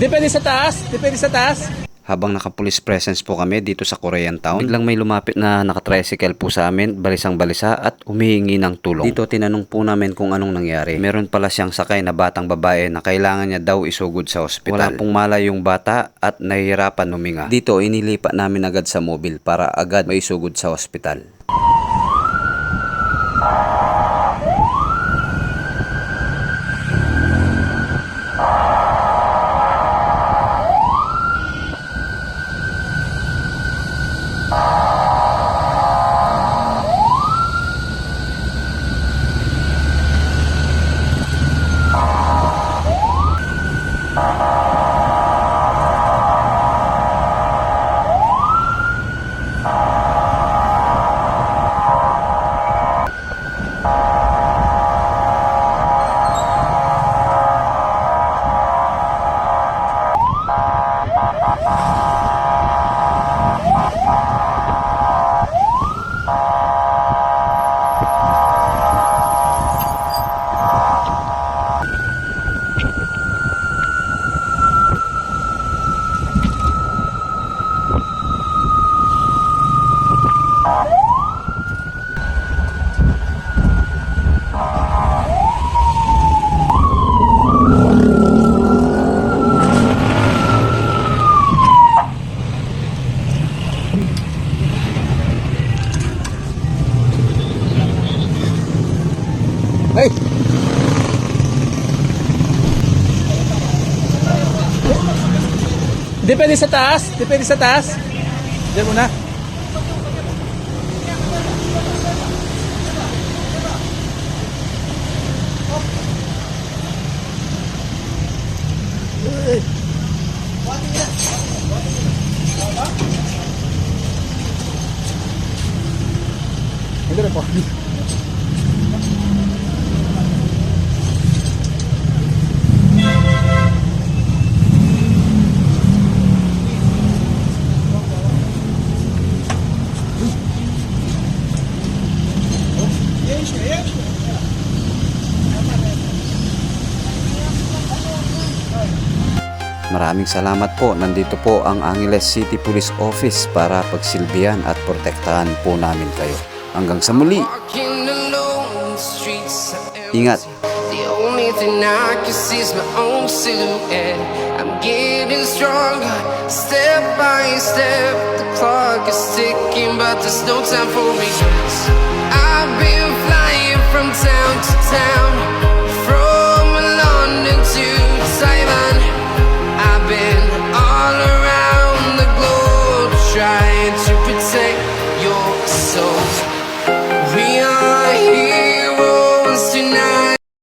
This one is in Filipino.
Depende sa taas. Depende sa taas. Habang naka-police presence po kami dito sa Korean Town, biglang may lumapit na nakatricycle po sa amin, balisang balisa at humihingi ng tulong. Dito tinanong po namin kung anong nangyari. Meron pala siyang sakay na batang babae na kailangan niya daw isugod sa ospital. Wala pong malay yung bata at nahihirapan huminga. Dito inilipat namin agad sa mobil para agad maisugod sa ospital. Ah! Ay! Depende sa taas. Depende sa taas. Diyan muna. Ito rin po. Maraming salamat po. Nandito po ang Angeles City Police Office para pagsilbihan at protektahan po namin kayo. Hanggang sa muli. Ingat. The only thing I can see is my own silhouette. I'm getting stronger, step by step. The clock is ticking, but there's no time for regrets. I've been